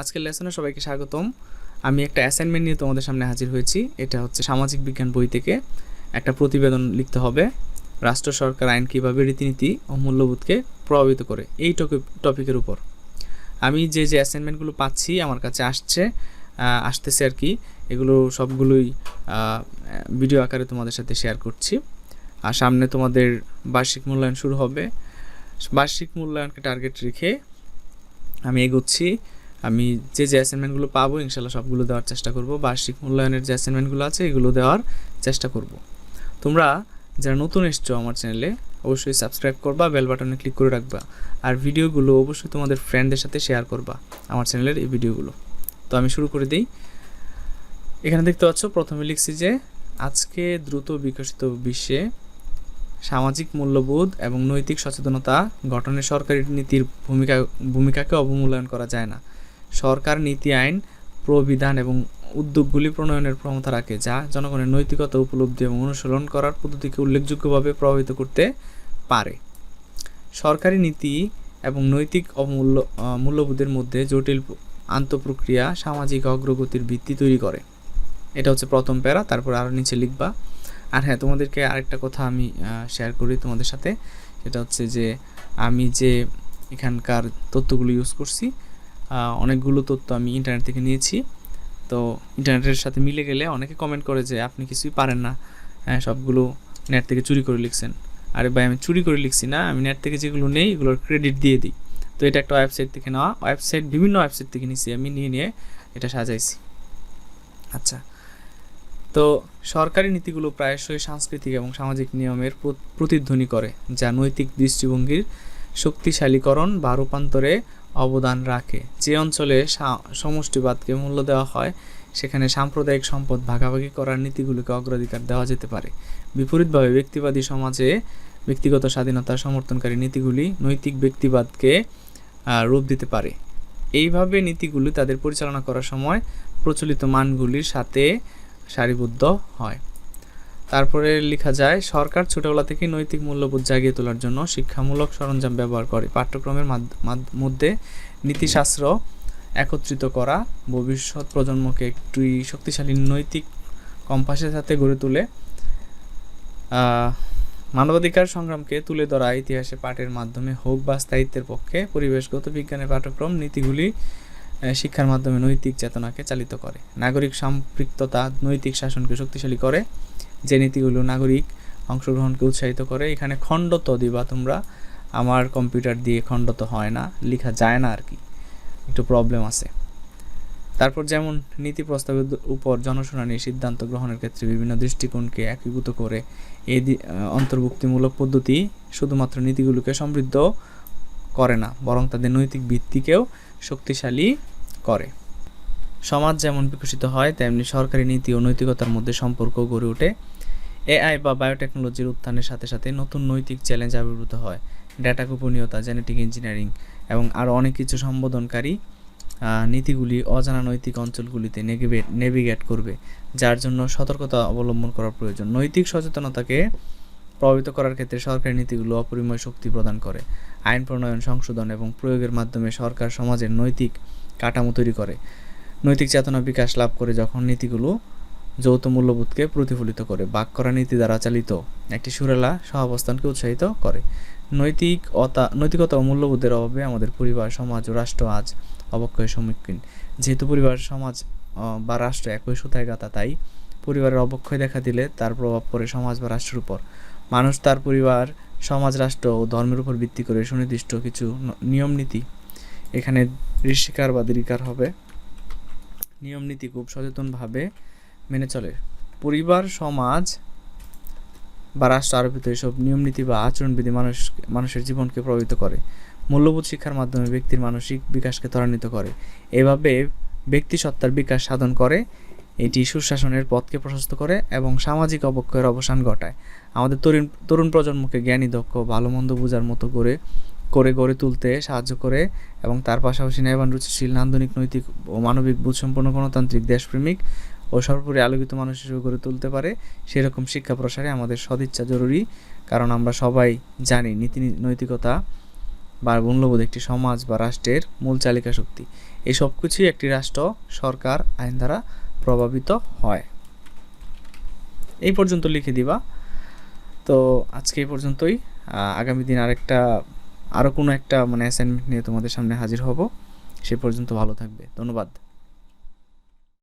আজকের লেসনে সবাইকে স্বাগতম। আমি একটা অ্যাসাইনমেন্ট নিয়ে তোমাদের সামনে হাজির হয়েছি। এটা হচ্ছে সামাজিক বিজ্ঞান বই থেকে একটা প্রতিবেদন লিখতে হবে। রাষ্ট্র সরকার আইন কীভাবে রীতিনীতি ও মূল্যবোধকে প্রভাবিত করে এই টপিকের উপর। আমি যে যে অ্যাসাইনমেন্টগুলো পাচ্ছি, আমার কাছে আসছে আসতেছে আর কি, এগুলো সবগুলোই ভিডিও আকারে তোমাদের সাথে শেয়ার করছি। আর সামনে তোমাদের বার্ষিক মূল্যায়ন শুরু হবে। বার্ষিক মূল্যায়নকে টার্গেট রেখে আমি এগোচ্ছি। আমি যে যে অ্যাসাইনমেন্টগুলো পাবো, ইনশাল্লাহ সবগুলো দেওয়ার চেষ্টা করব। বার্ষিক মূল্যায়নের যে অ্যাসাইনমেন্টগুলো আছে, এগুলো দেওয়ার চেষ্টা করব। তোমরা যারা নতুন এসছো আমার চ্যানেলে অবশ্যই সাবস্ক্রাইব করবা বেল বাটনে ক্লিক করে রাখবা। আর ভিডিওগুলো অবশ্যই তোমাদের ফ্রেন্ডদের সাথে শেয়ার করবা, আমার চ্যানেলের এই ভিডিওগুলো। তো আমি শুরু করে দিই। এখানে দেখতে পাচ্ছ, প্রথমে লিখছি যে, আজকে দ্রুত বিকশিত বিশ্বে সামাজিক মূল্যবোধ এবং নৈতিক সচেতনতা গঠনে সরকারি নীতির ভূমিকা, ভূমিকাকে অবমূল্যায়ন করা যায় না। সরকার, নীতি, আইন, প্রবিধান এবং উদ্যোগগুলি প্রণয়নের ক্ষমতা রাখে, যা জনগণের নৈতিকতা, উপলব্ধি এবং অনুশীলন করার পদ্ধতিকে উল্লেখযোগ্যভাবে প্রভাবিত করতে পারে। সরকারি নীতি এবং নৈতিক অমূল্য মূল্যবোধের মধ্যে জটিল আন্তঃপ্রক্রিয়া সামাজিক অগ্রগতির ভিত্তি তৈরি করে। এটা হচ্ছে প্রথম প্যারা, তারপর আরও নিচে লিখবা। আর হ্যাঁ তোমাদেরকে আরেকটা কথা আমি শেয়ার করি তোমাদের সাথে। সেটা হচ্ছে যে, আমি যে এখানকার তথ্যগুলো ইউজ করছি অনেকগুলো তথ্য আমি ইন্টারনেট থেকে নিয়েছি। তো ইন্টারনেটের সাথে মিলে গেলে অনেকে কমেন্ট করে যে, আপনি কিছুই পারেন না। হ্যাঁ সবগুলো নেট থেকে চুরি করে লিখছেন। আরে ভাই, আমি চুরি করে লিখছি না। আমি নেট থেকে যেগুলো নেই, এগুলোর ক্রেডিট দিয়ে দিই। তো এটা একটা ওয়েবসাইট থেকে নেওয়া। ওয়েবসাইট বিভিন্ন ওয়েবসাইট থেকে নিয়েছি আমি, নিয়ে নিয়ে এটা সাজাইছি। আচ্ছা। তো সরকারি নীতিগুলো প্রায়শই সাংস্কৃতিক এবং সামাজিক নিয়মের প্রতিধ্বনি করে, যা নৈতিক দৃষ্টিভঙ্গির শক্তিশালীকরণ বা রূপান্তরে অবদান রাখে। যে অঞ্চলে সমষ্টিবাদকে মূল্য দেওয়া হয়, সেখানে সাম্প্রদায়িক সম্পদ ভাগাভাগি করার নীতিগুলোকে অগ্রাধিকার দেওয়া যেতে পারে। বিপরীতভাবে ব্যক্তিবাদী সমাজে ব্যক্তিগত স্বাধীনতা সমর্থনকারী নীতিগুলি নৈতিক ব্যক্তিবাদকে রূপ দিতে পারে। এইভাবে নীতিগুলি তাদের পরিচালনা করার সময় প্রচলিত মানগুলির সাথে সারিবদ্ধ হয়। তারপরে লেখা যায়, সরকার ছোটবেলা থেকে নৈতিক মূল্যবোধ জাগিয়ে তোলার জন্য শিক্ষামূলক সরঞ্জাম ব্যবহার করে। পাঠ্যক্রমের মাধ্য- নীতিশাস্ত্র একত্রিত করা, ভবিষ্যৎ প্রজন্মকে একটি শক্তিশালী নৈতিক কম্পাসের সাথে গড়ে তুলে মানবাধিকার সংগ্রামকে তুলে ধরা ইতিহাসে পাঠের মাধ্যমে হোক বা স্থায়িত্বের পক্ষে, পরিবেশগত বিজ্ঞানের পাঠ্যক্রম, নীতিগুলি শিক্ষার মাধ্যমে নৈতিক চেতনাকে চালিত করে। নাগরিক সম্পৃক্ততা, নৈতিক শাসনকে শক্তিশালী করে। যে নীতিগুলো নাগরিক অংশগ্রহণকে উৎসাহিত করে, এখানে খণ্ডত দিবা তোমরা। আমার কম্পিউটার দিয়ে খণ্ডত হয় না, লেখা যায় না আর কি একটু প্রবলেম আছে। তারপর যেমন নীতি প্রস্তাবের উপর জনশুনানি সিদ্ধান্ত গ্রহণের ক্ষেত্রে বিভিন্ন দৃষ্টিকোণকে একীভূত করে এই অন্তর্ভুক্তিমূলক পদ্ধতি শুধুমাত্র নীতিগুলোকে সমৃদ্ধ করে না, বরং তাদের নৈতিক ভিত্তিকেও শক্তিশালী করে। সমাজ যেমন বিকশিত হয়, তেমনি সরকারি নীতি ও নৈতিকতার মধ্যে সম্পর্ক গড়ে ওঠে। এআই বা বায়োটেকনোলজির উত্থানের সাথে সাথে নতুন নৈতিক চ্যালেঞ্জ আবির্ভূত হয়। ডেটা গোপনীয়তা, জেনেটিক ইঞ্জিনিয়ারিং এবং আরও অনেক কিছু সম্বোধনকারী নীতিগুলি অজানা নৈতিক অঞ্চলগুলিতে নেভিগেট নেভিগেট করবে, যার জন্য সতর্কতা অবলম্বন করা প্রয়োজন। নৈতিক সচেতনতাকে প্রভাবিত করার ক্ষেত্রে সরকারি নীতিগুলো অপরিময় শক্তি প্রদান করে। আইন প্রণয়ন, সংশোধন এবং প্রয়োগের মাধ্যমে সরকার সমাজের নৈতিক কাঠামো তৈরি করে। নৈতিক চেতনা বিকাশ লাভ করে যখন নীতিগুলো যৌথ মূল্যবোধকে প্রতিফলিত করে, বাক করা নীতি দ্বারা চালিত একটি সুরেলা সহাবস্থানকে উৎসাহিত করে। নৈতিকতা নৈতিকতা ও মূল্যবোধের অভাবে আমাদের পরিবার, সমাজ ও রাষ্ট্র আজ অবক্ষয়ের সম্মুখীন। যেহেতু পরিবার, সমাজ বা রাষ্ট্র একই সুতায় গাঁথা, তাই পরিবারের অবক্ষয় দেখা দিলে তার প্রভাব পড়ে সমাজ বা রাষ্ট্রের উপর। মানুষ তার পরিবার, সমাজ, রাষ্ট্র ও ধর্মের উপর ভিত্তি করে সুনির্দিষ্ট কিছু নিয়ম নীতি এখানে ঋষিকার বা দীর্ঘিকার হবে। নিয়ম নীতি খুব সচেতনভাবে মেনে চলে। পরিবার, সমাজ বা রাষ্ট্র আরোপিত এসব নিয়ম নীতি বা আচরণবিধি মানুষ মানুষের জীবনকে প্রভাবিত করে। মূল্যবোধ শিক্ষার মাধ্যমে ব্যক্তির মানসিক বিকাশকে ত্বরান্বিত করে। এভাবে ব্যক্তি সত্তার বিকাশ সাধন করে এটি সুশাসনের পথকে প্রশস্ত করে এবং সামাজিক অবক্ষয়ের অবসান ঘটায়। আমাদের তরুণ তরুণ প্রজন্মকে জ্ঞানী, দক্ষ, ভালো, মন্দ বোঝার মতো করে করে গড়ে তুলতে সাহায্য করে এবং তার পাশাপাশি ন্যায়বান, রুচিশীল, নান্দনিক, নৈতিক ও মানবিক বোধসম্পন্ন গণতান্ত্রিক দেশপ্রেমিক ও সর্বোপরি আলোকিত মানুষ হিসেবে গড়ে তুলতে পারে সেরকম শিক্ষা প্রসারে আমাদের সদিচ্ছা জরুরি, কারণ আমরা সবাই জানি নীতি, নৈতিকতা বা মূল্যবোধ একটি সমাজ বা রাষ্ট্রের মূল চালিকা শক্তি এই সব কিছুই একটি রাষ্ট্র, সরকার, আইন দ্বারা প্রভাবিত হয়। এই পর্যন্ত লিখে দিবা। তো আজকে এই পর্যন্তই। আগামী দিন আরেকটা আরও কোনো একটা মানে অ্যাসাইনমেন্ট নিয়ে তোমাদের সামনে হাজির হব। সে পর্যন্ত ভালো থাকবে। ধন্যবাদ।